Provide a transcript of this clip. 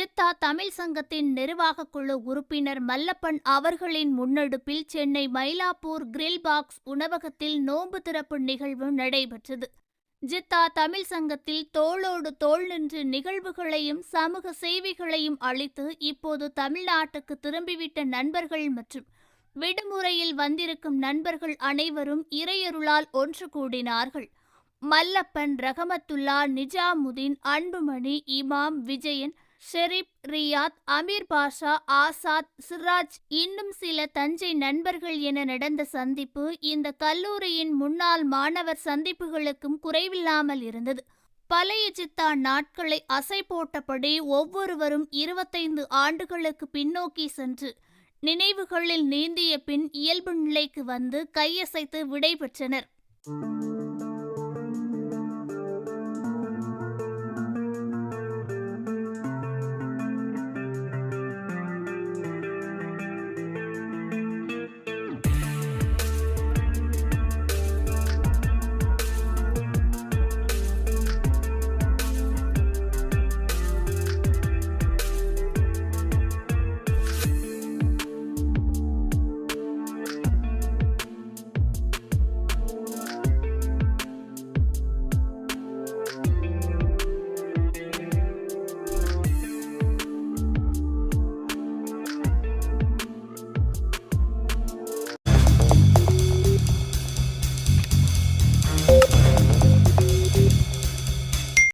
ஜித்தா தமிழ் சங்கத்தின் நிர்வாக குழு உறுப்பினர் மல்லப்பன் அவர்களின் முன்னெடுப்பில் சென்னை மயிலாப்பூர் கிரில் பாக்ஸ் உணவகத்தில் நோன்பு திறப்பு நிகழ்வு நடைபெற்றது. ஜித்தா தமிழ் சங்கத்தில் தோளோடு தோள் நின்று நிகழ்வுகளையும் சமூக சேவைகளையும் அளித்து இப்போது தமிழ்நாட்டுக்கு திரும்பிவிட்ட நண்பர்கள் மற்றும் விடுமுறையில் வந்திருக்கும் நண்பர்கள் அனைவரும் இறையருளால் ஒன்று கூடினார்கள். மல்லப்பன் ரஹமத்துல்லா நிஜாமுதீன் அன்புமணி இமாம் விஜயன் ஷெரீப் ரியாத் அமீர் பாஷா ஆசாத் சிராஜ் இன்னும் சில தஞ்சை நண்பர்கள் என நடந்த சந்திப்பு இந்த கல்லூரியின் முன்னாள் மாணவர் சந்திப்புகளுக்கும் குறைவில்லாமல் இருந்தது. பழைய சித்தா நாட்களை அசை போட்டபடி ஒவ்வொருவரும் இருபத்தைந்து ஆண்டுகளுக்கு பின்னோக்கி சென்று நினைவுகளில் நீந்திய பின் இயல்பு நிலைக்கு வந்து கையசைத்து விடை பெற்றனர்